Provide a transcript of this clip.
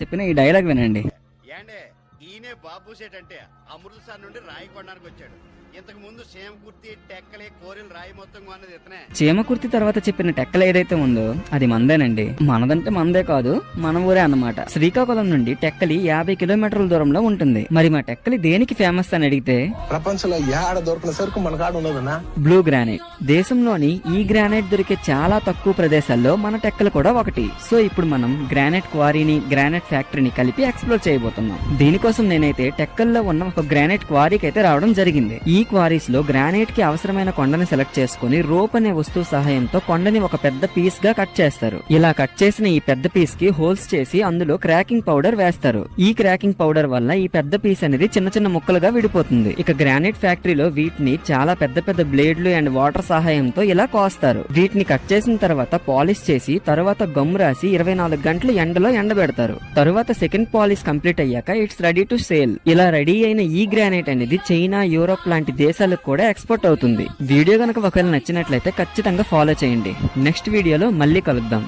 చెప్పిన ఈ డైలాగ్ వినండి. ఈయనే బాబు సేట్ అంటే అమృత్సర్ నుండి రాయి కొనడానికి వచ్చాడు. ఇంతకు ముందు సేమ్ కుర్తి టెక్కలే కోరిలు రాయి మొత్తం కొన్నది ఇతనే. చీమకుర్తి తర్వాత చెప్పిన టెక్కలు ఏదైతే ఉందో అది మందేనండి. మనదంటే మందే కాదు మన ఊరే అన్నమాట. శ్రీకాకుళం నుండి టెక్కలి యాభై కిలోమీటర్ల దూరంలో ఉంటుంది. మరి మా టెక్కలి దేనికి ఫేమస్ అని అడిగితే ప్రపంచంలో ఏడ దొరికిన సరుకు మన కాడ ఉండదన్నా? బ్లూ గ్రానైట్ దేశంలోని ఈ గ్రానైట్ దొరికే చాలా తక్కువ ప్రదేశాల్లో మన టెక్కలు కూడా ఒకటి. సో ఇప్పుడు మనం గ్రానైట్ క్వారీని గ్రానైట్ ఫ్యాక్టరీని కలిపి ఎక్స్ప్లోర్ చేయబోతున్నాం. దీనికోసం నేనైతే టెక్కల్లో ఉన్న ఒక గ్రానైట్ క్వారీకి అయితే రావడం జరిగింది. ఈ క్వారీస్లో గ్రానైట్కి అవసరమైన కొండని సెలెక్ట్ చేసుకుని రోప్ అనే వస్తువు సహాయంతో కొండని ఒక పెద్ద పీస్గా కట్ చేస్తారు. ఇలా కట్ చేసిన ఈ పెద్ద పీస్కి హోల్స్ చేసి అందులో క్రాకింగ్ పౌడర్ వేస్తారు. ఈ క్రాకింగ్ పౌడర్ వల్ల ఈ పెద్ద పీస్ అనేది చిన్న చిన్న ముక్కలుగా విడిపోతుంది. ఇక గ్రానైట్ ఫ్యాక్టరీలో వీటిని చాలా పెద్ద పెద్ద బ్లేడ్లు అండ్ వాటర్ సహాయంతో ఇలా కోస్తారు. వీటిని కట్ చేసిన తర్వాత పాలిష్ చేసి తర్వాత గమ్ రాసి ఇరవై నాలుగు గంటలు ఎండలో ఎండబెడతారు. తరువాత సెకండ్ పాలిష్ కంప్లీట్ అయ్యాక it's ready ready to sale. ఇలా రెడీ అయిన ఈ గ్రానైట్ అనేది చైనా యూరోప్ లాంటి దేశాలకు కూడా ఎక్స్పోర్ట్ అవుతుంది. వీడియో కనుక ఒకవేళ నచ్చినట్లయితే ఖచ్చితంగా ఫాలో చేయండి. నెక్స్ట్ వీడియోలో మళ్ళీ కలుద్దాం.